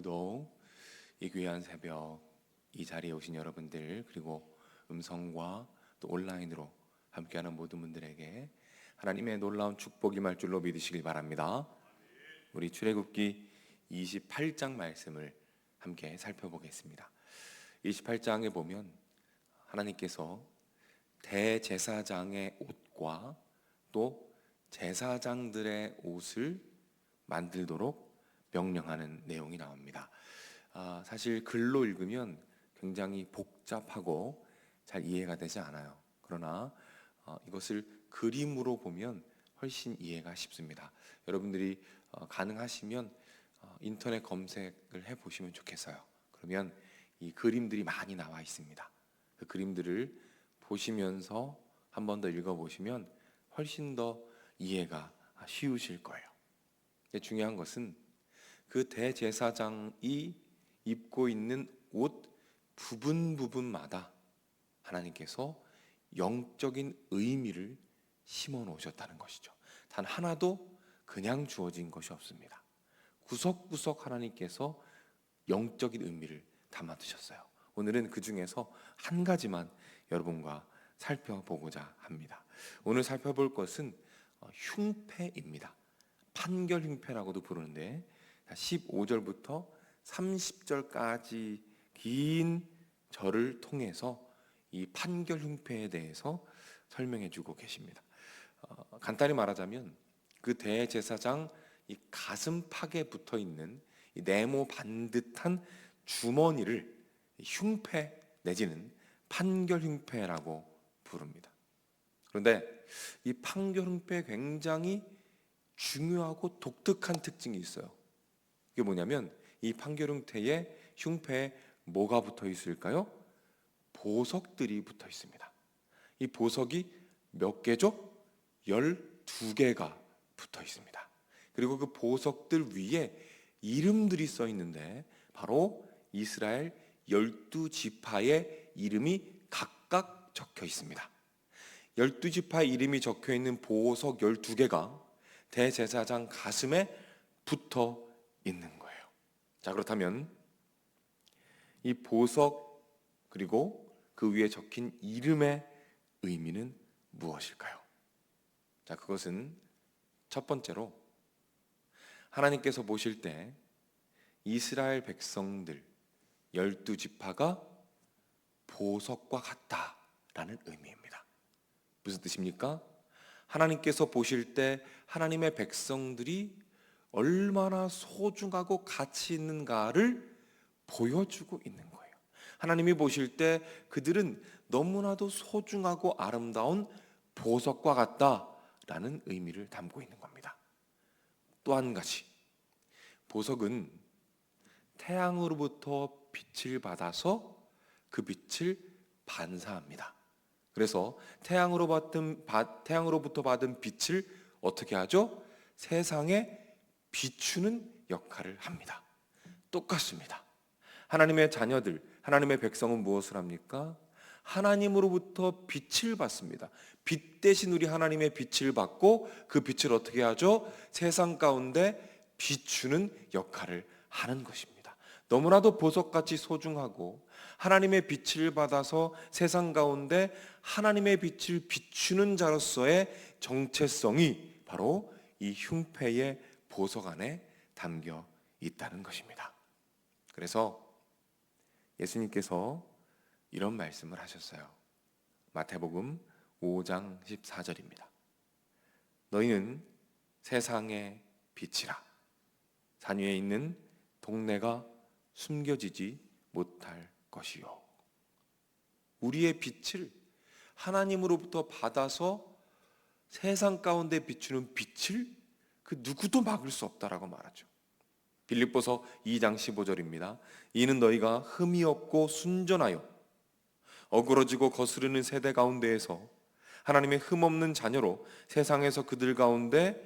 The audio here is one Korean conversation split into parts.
오늘도 이 귀한 새벽 이 자리에 오신 여러분들 그리고 음성과 또 온라인으로 함께하는 모든 분들에게 하나님의 놀라운 축복이 임할 줄로 믿으시길 바랍니다. 우리 출애굽기 28장 말씀을 함께 살펴보겠습니다. 28장에 보면 하나님께서 대제사장의 옷과 또 제사장들의 옷을 만들도록 명령하는 내용이 나옵니다. 아, 사실 글로 읽으면 굉장히 복잡하고 잘 이해가 되지 않아요. 그러나 어, 이것을 그림으로 보면 훨씬 이해가 쉽습니다. 여러분들이 어, 가능하시면 어, 인터넷 검색을 해 보시면 좋겠어요. 그러면 이 그림들이 많이 나와 있습니다. 그 그림들을 보시면서 한 번 더 읽어 보시면 훨씬 더 이해가 쉬우실 거예요. 중요한 것은 그 대제사장이 입고 있는 옷 부분 부분마다 하나님께서 영적인 의미를 심어 놓으셨다는 것이죠. 단 하나도 그냥 주어진 것이 없습니다. 구석구석 하나님께서 영적인 의미를 담아 두셨어요. 오늘은 그 중에서 한 가지만 여러분과 살펴보고자 합니다. 오늘 살펴볼 것은 어, 흉패입니다. 판결 흉패라고도 부르는데 15절부터 30절까지 긴 절을 통해서 이 판결 흉패에 대해서 설명해 주고 계십니다. 어, 간단히 말하자면 그 대제사장 이 가슴팍에 붙어 있는 이 네모 반듯한 주머니를 흉패 내지는 판결 흉패라고 부릅니다. 그런데 이 판결 흉패 굉장히 중요하고 독특한 특징이 있어요. 이게 뭐냐면 이 판결 흉패에 흉패에 뭐가 붙어 있을까요? 보석들이 붙어 있습니다. 이 보석이 몇 개죠? 12개가 붙어 있습니다. 그리고 그 보석들 위에 이름들이 써 있는데 바로 이스라엘 12지파의 이름이 각각 적혀 있습니다. 12지파 이름이 적혀 있는 보석 12개가 대제사장 가슴에 붙어 있는 거예요. 자, 그렇다면 이 보석 그리고 그 위에 적힌 이름의 의미는 무엇일까요? 자, 그것은 첫 번째로 하나님께서 보실 때 이스라엘 백성들 열두 지파가 보석과 같다라는 의미입니다. 무슨 뜻입니까? 하나님께서 보실 때 하나님의 백성들이 얼마나 소중하고 가치 있는가를 보여주고 있는 거예요. 하나님이 보실 때 그들은 너무나도 소중하고 아름다운 보석과 같다라는 의미를 담고 있는 겁니다. 또 한 가지, 보석은 태양으로부터 빛을 받아서 그 빛을 반사합니다. 그래서 태양으로 받은 태양으로부터 받은 빛을 어떻게 하죠? 세상에 비추는 역할을 합니다. 똑같습니다. 하나님의 자녀들, 하나님의 백성은 무엇을 합니까? 하나님으로부터 빛을 받습니다. 빛 대신 우리 하나님의 빛을 받고 그 빛을 어떻게 하죠? 세상 가운데 비추는 역할을 하는 것입니다. 너무나도 보석같이 소중하고 하나님의 빛을 받아서 세상 가운데 하나님의 빛을 비추는 자로서의 정체성이 바로 이 흉패의 보석 안에 담겨 있다는 것입니다. 그래서 예수님께서 이런 말씀을 하셨어요. 마태복음 5장 14절입니다. 너희는 세상의 빛이라. 산 위에 있는 동네가 숨겨지지 못할 것이요. 우리의 빛을 하나님으로부터 받아서 세상 가운데 비추는 빛을 그 누구도 막을 수 없다라고 말하죠. 빌립보서 2장 15절입니다. 이는 너희가 흠이 없고 순전하여 어그러지고 거스르는 세대 가운데에서 하나님의 흠 없는 자녀로 세상에서 그들 가운데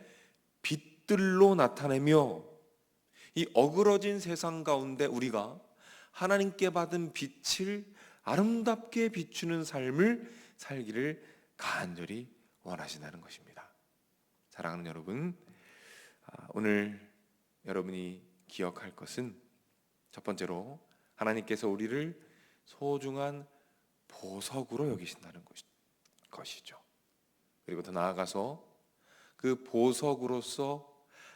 빛들로 나타내며 이 어그러진 세상 가운데 우리가 하나님께 받은 빛을 아름답게 비추는 삶을 살기를 간절히 원하신다는 것입니다. 사랑하는 여러분, 아, 오늘 여러분이 기억할 것은 첫 번째로 하나님께서 우리를 소중한 보석으로 여기신다는 것- 것이죠. 그리고 더 나아가서 그 보석으로서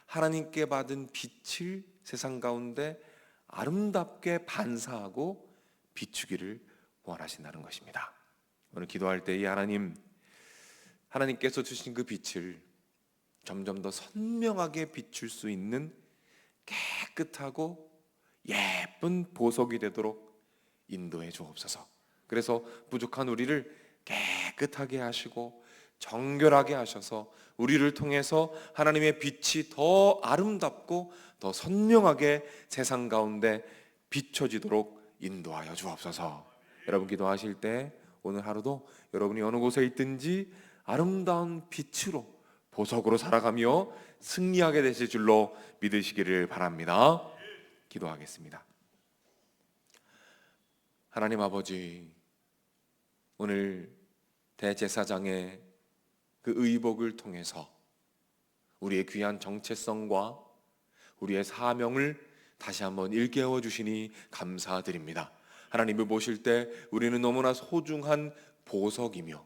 하나님께 받은 빛을 세상 가운데 아름답게 반사하고 비추기를 원하신다는 것입니다. 오늘 기도할 때 이 하나님 하나님께서 주신 그 빛을 점점 더 선명하게 비출 수 있는 깨끗하고 예쁜 보석이 되도록 인도해 주옵소서. 그래서 부족한 우리를 깨끗하게 하시고 정결하게 하셔서 우리를 통해서 하나님의 빛이 더 아름답고 더 선명하게 세상 가운데 비춰지도록 인도하여 주옵소서. 여러분 기도하실 때 오늘 하루도 여러분이 어느 곳에 있든지 아름다운 빛으로 보석으로 살아가며 승리하게 되실 줄로 믿으시기를 바랍니다. 기도하겠습니다. 하나님 아버지, 오늘 대제사장의 그 의복을 통해서 우리의 귀한 정체성과 우리의 사명을 다시 한번 일깨워 주시니 감사드립니다. 하나님을 보실 때 우리는 너무나 소중한 보석이며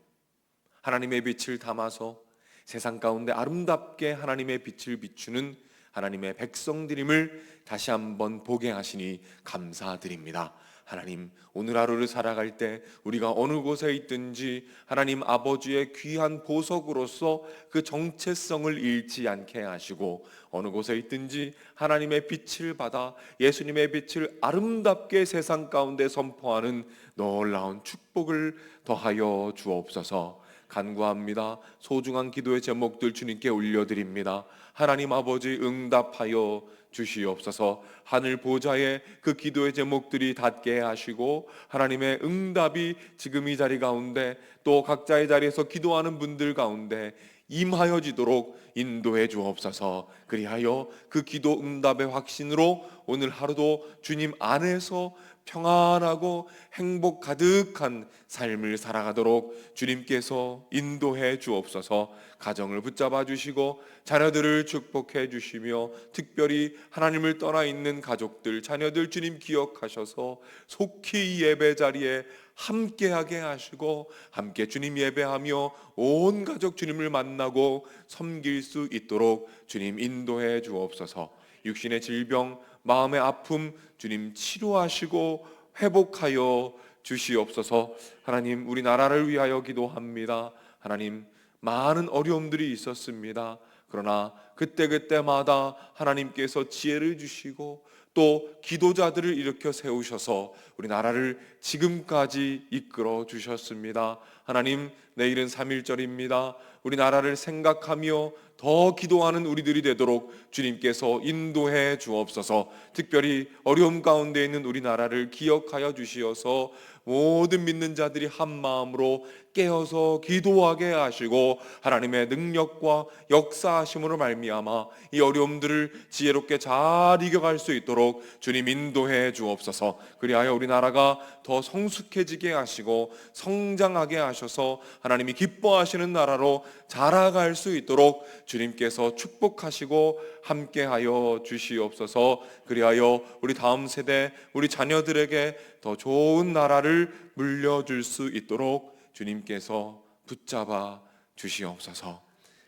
하나님의 빛을 담아서 세상 가운데 아름답게 하나님의 빛을 비추는 하나님의 백성들임을 다시 한번 보게 하시니 감사드립니다. 하나님, 오늘 하루를 살아갈 때 우리가 어느 곳에 있든지 하나님 아버지의 귀한 보석으로서 그 정체성을 잃지 않게 하시고 어느 곳에 있든지 하나님의 빛을 받아 예수님의 빛을 아름답게 세상 가운데 선포하는 놀라운 축복을 더하여 주옵소서. 간구합니다. 소중한 기도의 제목들 주님께 올려드립니다. 하나님 아버지 응답하여 주시옵소서. 하늘 보좌에 그 기도의 제목들이 닿게 하시고 하나님의 응답이 지금 이 자리 가운데 또 각자의 자리에서 기도하는 분들 가운데 임하여지도록 인도해 주옵소서. 그리하여 그 기도 응답의 확신으로 오늘 하루도 주님 안에서 평안하고 행복 가득한 삶을 살아가도록 주님께서 인도해 주옵소서. 가정을 붙잡아 주시고 자녀들을 축복해 주시며 특별히 하나님을 떠나 있는 가족들 자녀들 주님 기억하셔서 속히 이 예배 자리에 함께하게 하시고 함께 주님 예배하며 온 가족 주님을 만나고 섬길 수 있도록 주님 인도해 주옵소서 육신의 질병 마음의 아픔 주님 치료하시고 회복하여 주시옵소서. 하나님 우리나라를 위하여 기도합니다. 하나님 많은 어려움들이 있었습니다. 그러나 그때그때마다 하나님께서 지혜를 주시고 또 기도자들을 일으켜 세우셔서 우리나라를 지금까지 이끌어 주셨습니다. 하나님 내일은 3일절입니다. 우리나라를 생각하며 더 기도하는 우리들이 되도록 주님께서 인도해 주옵소서. 특별히 어려움 가운데 있는 우리나라를 기억하여 주시어서 모든 믿는 자들이 한 마음으로 깨어서 기도하게 하시고 하나님의 능력과 역사하심으로 말미암아 이 어려움들을 지혜롭게 잘 이겨갈 수 있도록 주님 인도해 주옵소서. 그리하여 우리나라가 더 성숙해지게 하시고 성장하게 하셔서 하나님이 기뻐하시는 나라로 자라갈 수 있도록 주님께서 축복하시고 함께하여 주시옵소서. 그리하여 우리 다음 세대 우리 자녀들에게 더 좋은 나라를 물려줄 수 있도록 주님께서 붙잡아 주시옵소서.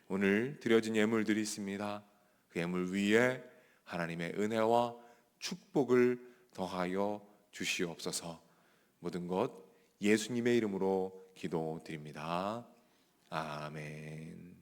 오늘 드려진 예물들이 있습니다. 그 예물 위에 하나님의 은혜와 축복을 더하여 주시옵소서. 모든 것 예수님의 이름으로 기도드립니다. 아멘.